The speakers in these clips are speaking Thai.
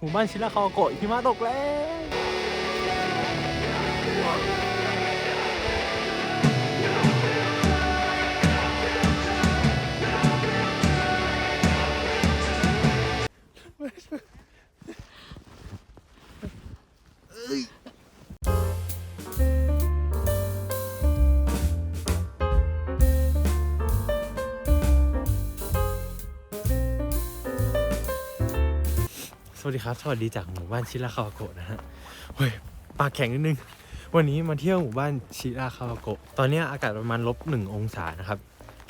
หมู่บ้านชิราคาวาโกะหิมะตกแล้วส วัสดีครับ สวัสดีจากหมู่บ้านชิราคาวาโกะนะฮะเฮ้ยปากแข็งนิดนึง วันนี้มาเที่ยวหมู่บ้านชิราคาวาโกะ ตอนนี้อากาศประมาณลบหนึ่งองศานะครับ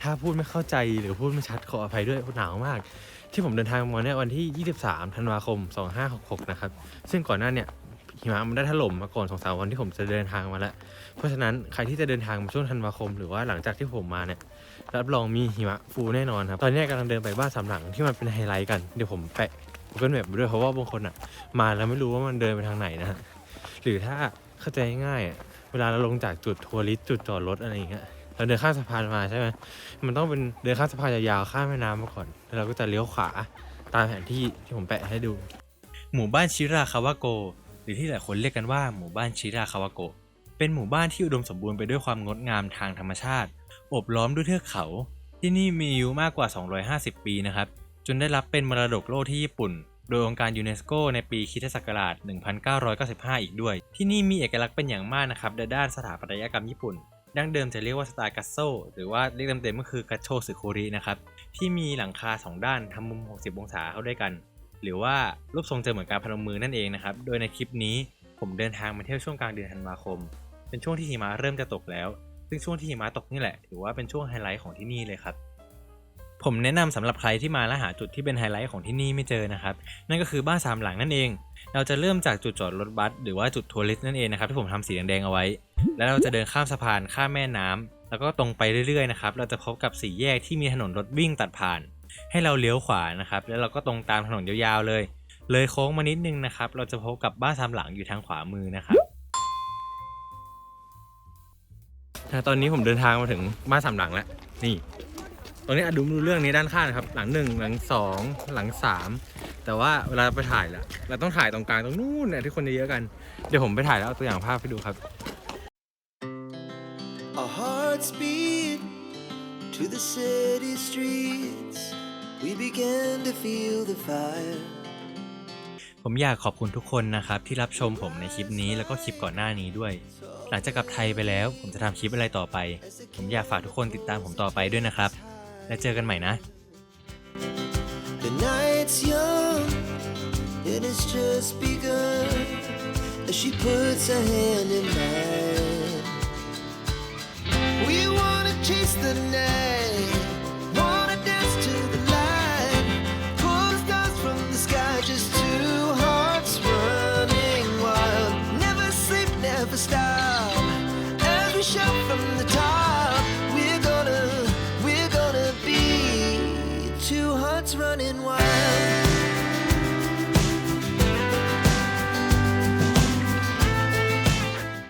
ถ้าพูดไม่เข้าใจหรือพูดไม่ชัดขออภัยด้วยหนาวมาก ที่ผมเดินทางมาเนี่ยวันที่ 23 ธันวาคม 2566 นะครับ ซึ่งก่อนหน้าเนี่ยหิมะมันได้ถล่มมาก่อนสองสามวันที่ผมจะเดินทางมาแล้ว เพราะฉะนั้นใครที่จะเดินทางมาช่วงธันวาคม หรือว่าหลังจากที่ผมมาเนี่ยรับรองมีหิมะฟูแน่นอนครับ ตอนนี้กำลังเดินไปบ้านสามหลังที่มันเป็นไฮไลท์กัน เดี๋ยวผมแปะ Google Map ด้วยเพราะว่าบางคนอะ มาแล้วไม่รู้ว่ามันเดินไปทางไหนนะฮะหรือถ้าเข้าใจง่ายๆอะเวลาเราลงจากจุดทัวริสจุดจอดรถอะไรอย่างเงี้ยเราเดินข้ามสะพานมาใช่ไหมมันต้องเป็นเดินข้ามสะพานยาวๆข้ามแม่น้ำมาก่อน แล้วเราก็จะเลี้ยวขวาตามแผนที่ที่ผมแปะให้ดู หมู่บ้านชิราคาวาโก หรือที่หลายคนเรียกกันว่าหมู่บ้านชิราคาวาโก เป็นหมู่บ้านที่อุดมสมบูรณ์ไปด้วยความงดงามทางธรรมชาติโอบล้อมด้วยเทือกเขา ที่นี่มีอายุมากกว่า 250 ปีนะครับ จนได้รับเป็นมรดกโลกที่ญี่ปุ่น โดยองค์การยูเนสโกในปีคริสตศักราช 1995 อีกด้วย ที่นี่มีเอกลักษณ์เป็นอย่างมากนะครับในด้านสถาปัตยกรรมญี่ปุ่น ดั้งเดิมจะเรียกว่าสไตล์กัสโซหรือว่าเรียกเต็มๆก็คือกัชโชสึโครินะครับที่มีหลังคา 2 ด้านทำมุม 60 องศาเข้าด้วยกัน หรือว่ารูปทรงจะเหมือนการพนมมือนั่นเองนะครับโดยในคลิปนี้ผมเดินทางมาเที่ยวช่วงกลางเดือนธันวาคม เป็นช่วงที่หิมะเริ่มจะตกแล้ว ซึ่งช่วงที่หิมะตกนี่แหละถือว่าเป็นช่วงไฮไลท์ของที่นี่เลยครับ ผมแนะนำสำหรับใครที่มาแล้วหาจุดที่เป็นไฮไลท์ของที่นี่ไม่เจอนะครับ นั่นก็คือบ้านสามหลังนั่นเอง เราจะเริ่มจากจุดจอดรถบัสหรือว่าจุดทัวริสต์นั่นเองนะครับที่ผมทำสีแดงๆเอาไว้ แล้วเราจะเดินข้ามสะพานข้ามแม่น้ำแล้วก็ตรงไปเรื่อยๆนะครับเราจะพบกับสี่แยกที่มีถนนรถวิ่งตัดผ่าน ให้เราเลี้ยวขวานะครับแล้วเราก็ตรงตามถนนยาวๆเลย เลยโค้งมานิดนึงนะครับเราจะพบกับบ้านสามหลังอยู่ทางขวามือนะครับตอนนี้ผมเดินทางมาถึงบ้านสามหลังแล้วนี่ ตรงนี้อะดูดูเรื่องนี้ด้านข้างนะครับ หลังหนึ่งหลังสองหลังสามแต่ว่าเวลาไปถ่ายละเราต้องถ่ายตรงกลางตรงนู้นเนี่ยที่คนเยอะๆกัน เดี๋ยวผมไปถ่ายแล้วเอาตัวอย่างภาพให้ดูครับ Our hearts beat to the city streets. We began to feel the fire. ผมอยากขอบคุณทุกคนนะครับ ที่รับชมผมในคลิปนี้แล้วก็คลิปก่อนหน้านี้ด้วย หลังจากกลับไทยไปแล้ว ผมจะทำคลิปอะไรต่อไป ผมอยากฝากทุกคนติดตามผมต่อไปด้วยนะครับ แล้วเจอกันใหม่นะ The night's young, and it's just begun. As she puts her hand in mine, we wanna chase the night, wanna dance to the light, pull the stars from the sky, just two hearts running wild. Never sleep, never stop. As we shout from the top, Running wild.